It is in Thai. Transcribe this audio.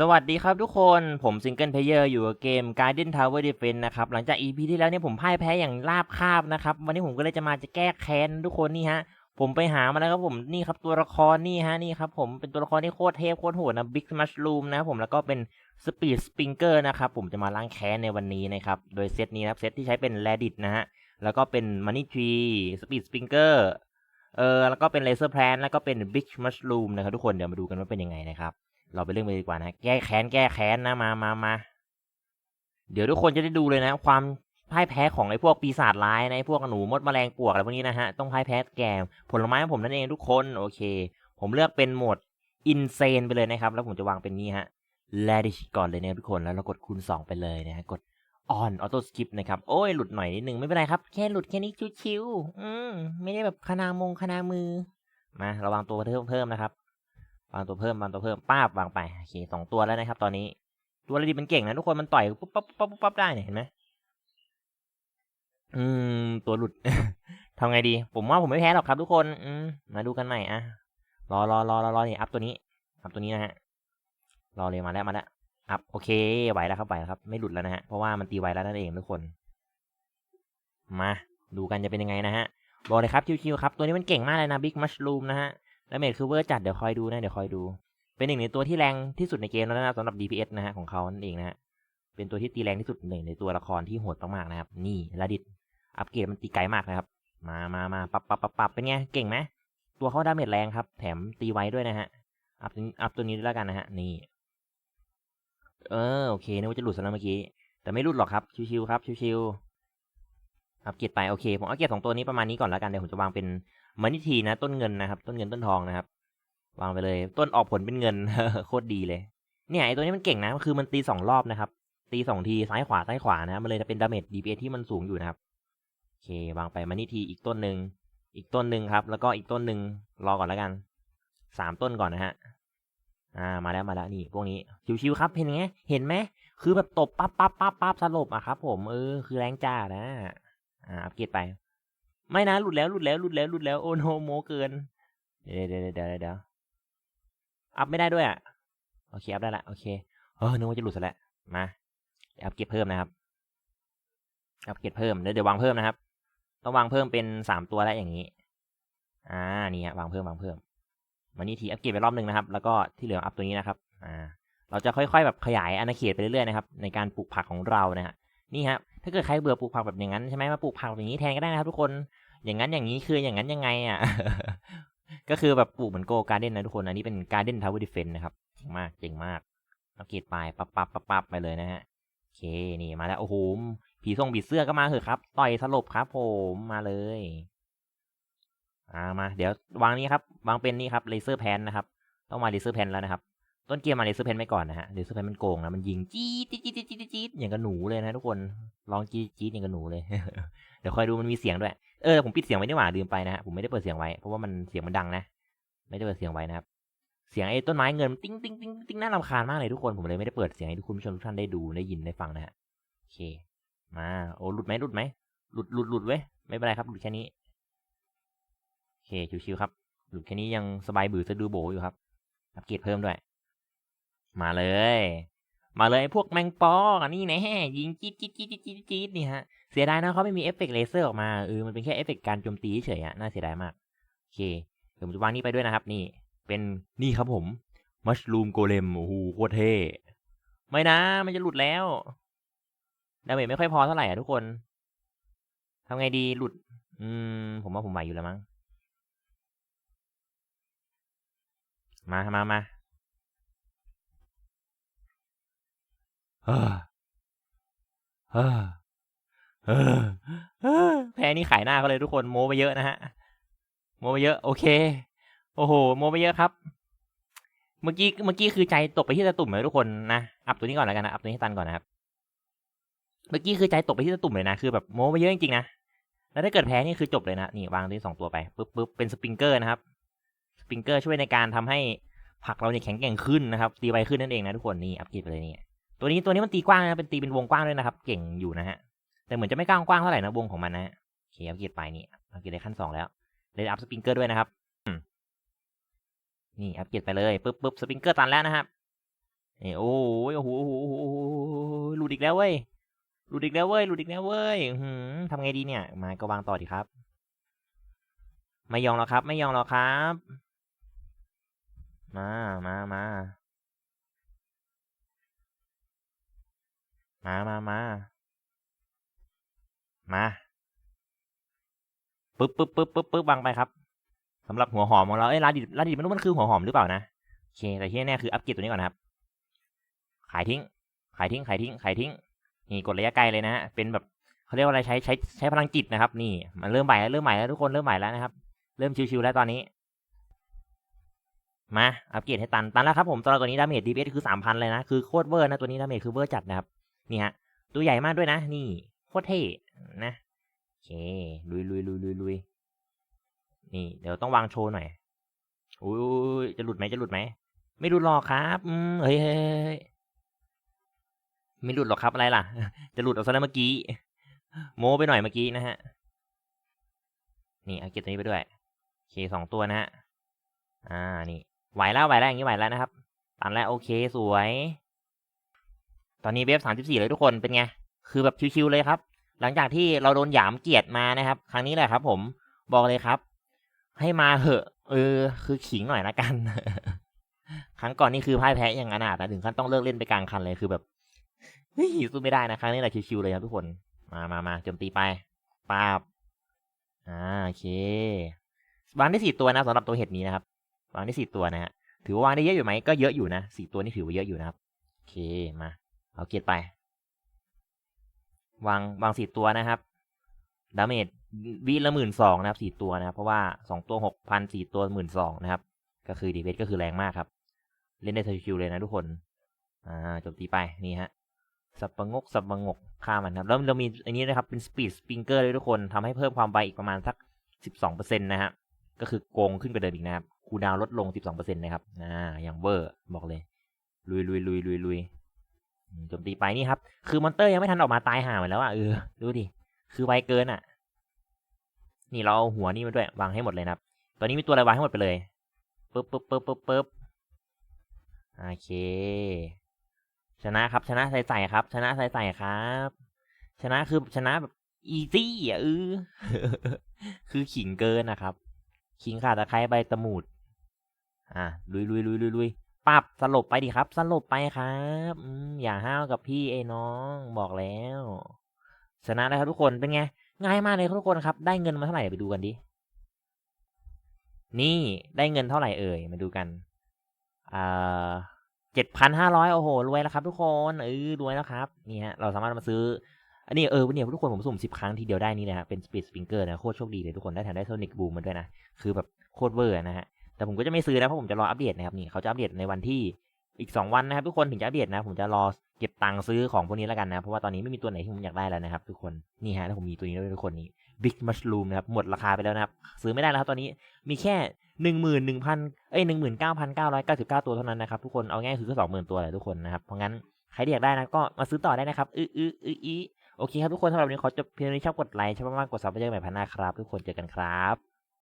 สวัสดีครับทุกคน ผมซิงเกิลเพลเยอร์อยู่กับเกม Garden Tower Defense นะครับ หลังจาก EP ที่แล้วเนี่ยผมพ่ายแพ้อย่างราบคาบนะครับ วันนี้ผมก็เลยจะมาจะแก้แค้นทุกคนนี่ฮะ ผมไปหามาแล้วครับผม นี่ครับตัวละครนี่ฮะ นี่ครับผมเป็นตัวละครที่โคตรเทพโคตรโหดนะ Big Mushroom นะผมแล้วก็เป็น Speed Springer นะครับผมจะมาล้างแค้นในวันนี้นะครับ โดยเซตนี้นะครับเซตที่ใช้เป็น Reddit นะฮะ แล้วก็เป็น Money Tree Speed Springer เออ แล้วก็เป็น Laser Plan แล้วก็เป็น Big Mushroom นะครับทุกคน เดี๋ยวมาดูกันว่าเป็นยังไงนะครับ เราไปเรื่องไปดีกว่านะ แก้แค้นแก้แค้นนะมามามาเดี๋ยวทุกคนจะได้ดูเลยนะ ความพ่ายแพ้ของไอ้พวกปีศาจร้ายนะไอ้พวกหนูมดแมลงปวกอะไรพวกนี้นะฮะ ต้องพ่ายแพ้แก่ผลไม้ของผมนั่นเองทุกคนโอเค ผมเลือกเป็นโหมดอินเซนไปเลยนะครับ แล้วผมจะวางเป็นนี้ฮะ l a d i s h ก่อนเลยนะทุกคนแล้วเรากดคูณ 2 ไปเลยนะฮะกด on auto skip นะครับ โอ้ย หลุดหน่อยนิดนึง ไม่เป็นไรครับ แค่หลุดแค่นี้ชิวๆอืมไม่ได้แบบคณามงคณามือ มาระวังตัวเพิ่มเพิ่มนะครับ วางตัวเพิ่มวางตัวเพิ่มป้าบวางไปโอเคสองตัวแล้วนะครับ ตอนนี้ตัวระดีมันเก่งนะทุกคนมันต่อยปุ๊บปั๊บปั๊บปั๊บได้เนี่ยเห็นไหมอืม ตัวหลุดทำไงดี ผมว่าผมไม่แพ้หรอกครับทุกคน อืมมาดูกันใหม่อะรอรอรอรอรอนี่อัพตัวนี้อัพตัวนี้นะฮะรอเลยมาแล้วมาแล้วอัพโอเคไหวแล้วครับไหวแล้วครับ ไม่หลุดแล้วนะฮะเพราะว่ามันตีไวแล้วนั่นเองทุกคน มา ดูกันจะเป็นยังไงนะฮะบอกเลยครับชิวๆครับ ตัวนี้มันเก่งมากเลยนะบิ๊กมัชลูมนะฮะ ดาเมจคือเวอร์จัดเดี๋ยวคอยดูนะเดี๋ยวคอยดู เป็นหนึ่งในตัวที่แรงที่สุดในเกมแล้วนะสำหรับ DPS นะฮะของเขานั่นเองนะฮะเป็นตัวที่ตีแรงที่สุดหนึ่งในตัวละครที่โหดมากๆนะครับ นี่ระดิตอัปเกรดมันตีไกลมากนะครับ มามามาปรับปรับปรับปับเป็นไงเก่งไหมตัวเขาดาเมจแรงครับ แถมตีไวด้วยนะฮะอัพอัพตัวนี้ด้วยแล้วกันนะฮะนี่ เออโอเคนึกว่าจะหลุดซะแล้วเมื่อกี้แต่ไม่หลุดหรอกครับชิวๆครับชิวๆ อัปเกรดไปโอเคผมอัปเกรดสองตัวนี้ประมาณนี้ก่อนแล้วกันเดี๋ยวผมจะวางเป็นมันนี่ทีนะ ต้นเงินนะครับต้นเงินต้นทองนะครับ วางไปเลย ต้นออกผลเป็นเงินโคตรดีเลยเนี่ยไอตัวนี้มันเก่งนะคือมันตีสองรอบนะครับตีสองทีซ้ายขวาซ้ายขวานะมันเลยจะเป็นดาเมจ DPS ที่มันสูงอยู่นะครับโอเควางไปมันนี่ทีอีกต้นหนึ่งอีกต้นหนึ่งครับ แล้วก็อีกต้นหนึ่งรอก่อนแล้วกันสามต้นก่อนนะฮะอ่ามาแล้วมาแล้วนี่พวกนี้ชิวๆครับเห็นไงเห็นไหมคือแบบตบปั๊บปั๊บปั๊บปั๊บสลบอะครับ ผมเออคือแรงจ้านะ อ่าอัปเกรดไป ไม่นะหลุดแล้วหลุดแล้วหลุดแล้วหลุดแล้วโอ้โนโมเกิน เดี๋ยวเดี๋ยวเดี๋ยวเดี๋ยวอัพไม่ได้ด้วยอะโอเคอัพได้ละโอเคเออนึกว่าจะหลุดซะแล้วมาอัพเก็บเพิ่มนะครับอัพเก็บเพิ่มเดี๋ยวเดี๋ยววางเพิ่มนะครับต้องวางเพิ่มเป็นสามตัวแล้วอย่างนี้ อ่านี่ฮะวางเพิ่มวางเพิ่มวันนี้ทีอัพเก็บไปรอบหนึ่งนะครับ แล้วก็ที่เหลืออัพตัวนี้นะครับ อ่า เราจะค่อยๆแบบขยายอาณาเขตไปเรื่อยๆนะครับ ในการปลูกผักของเรานะฮะนี่ครับ ถ้าเกิดใครเบื่อปลูกผักแบบอย่างนั้นใช่ไหมมาปลูกผักแบบนี้แทนก็ได้นะครับทุกคน อย่างนั้นอย่างนี้คืออย่างนั้นยังไงอะ ก็คือแบบปลูกเหมือนโกการ์เด้นนะทุกคน อันนี้เป็นการ์เด้นทาวเวอร์ดิเฟนนะครับ เจ๋งมากเจ๋งมากอัปเกรดไปปับปับปับปับไปเลยนะฮะ โอเค นี่มาแล้วโอ้โห ผีทรงผีเสื้อก็มาเหอะครับ ต่อยสลบครับผมมาเลย อ่ามา เดี๋ยววางนี้ครับ วางเป็นนี่ครับเลเซอร์แพนนะครับ ต้องมาเลเซอร์แพนแล้วนะครับต้นเกมมาเลเซอร์แพนไปก่อนนะฮะเลเซอร์แพนมันโกงนะมันยิงจี๊ดจี๊ดจี๊ดจี๊ดจี๊ดอย่างกับหนูเลยนะทุกคน ลองจี๊ดจี๊ดอย่างกับหนูเลย เดี๋ยวคอยดูมันมีเสียงด้วย เออผมปิดเสียงไว้นี่หว่าลืมไปนะฮะผมไม่ได้เปิดเสียงไว้เพราะว่ามันเสียงมันดังนะ ไม่ได้เปิดเสียงไว้นะครับ เสียงไอ้ต้นไม้เงินติ้งติ้งติ้งติ้งน่ารำคาญมากเลยทุกคนผมเลยไม่ได้เปิดเสียงให้ทุกคุณผู้ชมทุกท่านได้ดูได้ยินได้ฟังนะฮะโอเค มาโอ้หลุดไหมหลุดไหมหลุดหลุดหลุดเว้ยไม่เป็นไรครับหลุดแค่นี้โอเคชิวๆครับ หลุดแค่นี้ยังสบายบือสะดือโบอยู่ครับอัปเกรดเพิ่มด้วย มาเลย มาเลยพวกแมงปออันนี้แน่ยิงจี๊ดจี๊ดจี๊ดจี๊ดจี๊ดนี่ฮะ เสียดายนะเขาไม่มีเอฟเฟกต์เลเซอร์ออกมาเออมันเป็นแค่เอฟเฟกต์การโจมตีเฉยอะน่าเสียดายมาก โอเคเดี๋ยวผมจะวางนี่ไปด้วยนะครับ นี่ เป็นนี่ครับผมมัชลูมโกเลมโอ้โหโคตรเท่ไม่นะ มันจะหลุดแล้วดาเมจไม่ค่อยพอเท่าไหร่อะทุกคนทำไงดีหลุด อืม ผมว่าผมไหวอยู่แล้วมั้งมามามา แพ้นี่ขายหน้าเขาเลยทุกคนโม้ไปเยอะนะฮะ โมไปเยอะ โอเค โอ้โห โมไปเยอะครับ เมื่อกี้เมื่อกี้คือใจตกไปที่ตะตุ่มเลยทุกคนนะอัพตัวนี้ก่อนแล้วกันนะอัพตัวนี้ตันก่อนนะครับ เมื่อกี้คือใจตกไปที่ตะตุ่มเลยนะคือแบบโมไปเยอะจริงๆนะแล้วถ้าเกิดแพ้นี่คือจบเลยนะนี่วางตัวนี้สองตัวไปปุ๊บปุ๊บเป็นสปริงเกอร์นะครับสปริงเกอร์ช่วยในการทำให้ผักเราเนี่ยแข็งแกร่งขึ้นนะครับตีไวขึ้นนั่นเองนะทุกคนนี่อัพเกรดไปเลยนี่ ตัวนี้ตัวนี้มันตีกว้างนะเป็นตีเป็นวงกว้างด้วยนะครับ เก่งอยู่นะฮะ แต่เหมือนจะไม่กว้างกว้างเท่าไหร่นะวงของมันนะโอเคอัพเกรดไปนี่อัพเกรดได้ขั้นสองแล้วเลยอัพสปริงเกอร์ด้วยนะครับนี่อัปเกรดไปเลยปุ๊บปุ๊บสปริงเกอร์ตันแล้วนะครับนี่โอ้โอ้โหโอ้โหโอ้โหหลุดอีกแล้วเว้ยหลุดอีกแล้วเว้ยหลุดอีกแล้วเว้ยหือทำไงดีเนี่ย มาก็วางต่อดีครับ ไม่ยองหรอกครับ ไม่ยองหรอกครับ มามามา มามามามาปึ๊บปึ๊บปึ๊บปึ๊บปึ๊บวางไปครับสำหรับหัวหอมของเราเอ้ยลาดิลาดิบไม่รู้มันคือหัวหอมหรือเปล่านะโอเคแต่ที่แน่ๆคืออัปเกรดตัวนี้ก่อนนะครับ ขายทิ้ง ขายทิ้งขายทิ้งขายทิ้งนี่กดระยะไกลเลยนะเป็นแบบเขาเรียกว่าอะไรใช้ใช้ใช้พลังจิตนะครับ นี่มันเริ่มใหม่แล้วเริ่มใหม่แล้วทุกคนเริ่มใหม่แล้วนะครับ เริ่มชิวๆแล้วตอนนี้ มาอัปเกรดให้ตันตันแล้วครับผมตัวตัวนี้ดาเมจดีเคือสามพันเลยนะคือโคตรเวอร์นะตัวนี้ดาเมจคือเวอร์จัดนะครับ นี่ฮะตัวใหญ่มากด้วยนะ นี่โคตรเท่นะโอเคลุยลุยลุยลุยลุยนี่ เดี๋ยวต้องวางโชว์หน่อยอุ้ยจะหลุดไหมจะหลุดไหมไม่หลุดหรอกครับอืมเฮ้ยเฮ้ยไม่หลุดหรอกครับอะไรล่ะ จะหลุดเอาซะแล้วเมื่อกี้ โมไปหน่อยเมื่อกี้นะฮะ นี่เอาเก็บตัวนี้ไปด้วยโอเคสองตัวนะฮะอ่านี่ไหวแล้วไหวแล้วอย่างนี้ไหวแล้วนะครับตันแล้วโอเคสวย ตอนนี้เวฟสามสิบสี่เลยทุกคนเป็นไง คือแบบชิวๆเลยครับ หลังจากที่เราโดนหยามเกียร์มานะครับ ครั้งนี้แหละครับ ผมบอกเลยครับ ให้มาเหอะ เออ คือขิงหน่อยละกัน ครั้งก่อนนี่คือพ่ายแพ้อย่างอนาถนะถึงขั้นต้องเลิกเล่นไปกลางคันเลยคือแบบเฮ้ยสู้ไม่ได้นะครั้งนี้แหละชิวๆเลยครับทุกคน มามามาโจมตีไปป้าบอ่าโอเควางได้สี่ตัวนะสำหรับตัวเห็ดนี้นะครับวางได้สี่ตัวนะฮะถือว่าวางได้เยอะอยู่ไหมก็เยอะอยู่นะสี่ตัวนี่ถือว่าเยอะอยู่นะครับโอเคมา เอาเกียรไป วางวางสี่ตัวนะครับดาเมจวิละหมื่นสองนะครับสี่ตัวนะครับ เพราะว่าสองตัวหกพันสี่ตัวหมื่นสองนะครับ ก็คือดีเวสก็คือแรงมากครับ เล่นได้ชิวเลยนะทุกคน อ่าจมตีไปนี่ฮะสับประงกสับประงกฆ่ามันครับ แล้วเรามีอันนี้นะครับเป็นสปีดสปริงเกอร์เลยทุกคนทำให้เพิ่มความไวอีกประมาณสักสิบสองเปอร์เซ็นต์นะฮะก็คือโกงขึ้นกว่าเดิมอีกนะครับคูดาวลดลง12%นต์นะครับอ่าอย่างเวอร์บอกเลย ลุยลุยลุยลุยลุย จมตีไปนี่ครับ คือมอนเตอร์ยังไม่ทันออกมาตายห่าหมดแล้วอะเออดูดิ คือไวเกินอะ นี่เราเอาหัวนี่มาด้วยวางให้หมดเลยนะครับ ตอนนี้มีตัวอะไรวางให้หมดไปเลยปึ๊บปึ๊บปึ๊บปึ๊บปึ๊บโอเค ชนะครับ ชนะใส่ใส่ครับ ชนะใส่ใส่ครับ ชนะคือชนะแบบอีซี่อะเออคือขิงเกินนะครับ ขิงข่าตะไคร้ใบตะหมูด อะลุยลุยลุยลุยลุย ปับสลบไปดิครับ สลบไปครับออย่าห้าวกับพี่ไอ้น้องบอกแล้ว ชนะแล้วครับทุกคนเป็นไง ง่ายมากเลยครับทุกคนครับ ได้เงินมาเท่าไหร่ไปดูกันดิ นี่ได้เงินเท่าไหร่เอ่ยมาดูกันอ่าเจ็ดพันห้าร้อยโอ้โหรวยแล้วครับ ทุกคนเออรวยแล้วครับนี่ฮะเราสามารถมาซื้ออันนี้เออวันนี้ทุกคนผมสุ่มสิบครั้งทีเดียวได้นี่นะฮะเป็นสปีดสปริงเกอร์นะโคตรโชคดีเลยทุกคนได้แถมได้โซนิกบูมมาด้วยนะ คือแบบโคตรเวอร์นะฮะ แต่ผมก็จะไม่ซื้อนะเพราะผมจะรออัปเดตนะครับนี่เขาจะอัปเดตในวันที่อีก 2 วันนะครับทุกคนถึงจะอัปเดตนะ ผมจะรอเก็บตังค์ซื้อของพวกนี้แล้วกันนะ เพราะว่าตอนนี้ไม่มีตัวไหนที่ผมอยากได้แล้วนะครับ ทุกคนนี่ฮะแล้วผมมีตัวนี้ด้วยทุกคนนี่ Big Mushroom นะครับหมดราคาไปแล้วนะครับ ซื้อไม่ได้แล้วครับตอนนี้มีแค่หนึ่งหมื่นหนึ่งพันเอ้ยหนึ่งหมื่นเก้าพันเก้าร้อยเก้าสิบเก้าตัวเท่านั้นนะครับทุกคนเอาง่ายคือก็สองหมื่นตัวแหละทุกคนนะครับเพราะงั้นใครที่อยากได้นะก็มาซื้อต่อได้นะครับอื้ออื้ออื้อโอเคครับทุกคนสำหรับวันนี้ขอจบเพียงนี้ชอบกดไลค์ชอบมากกดซับไปเจอกันใหม่พันหน้าครับ ทุกคนเจอกันครับ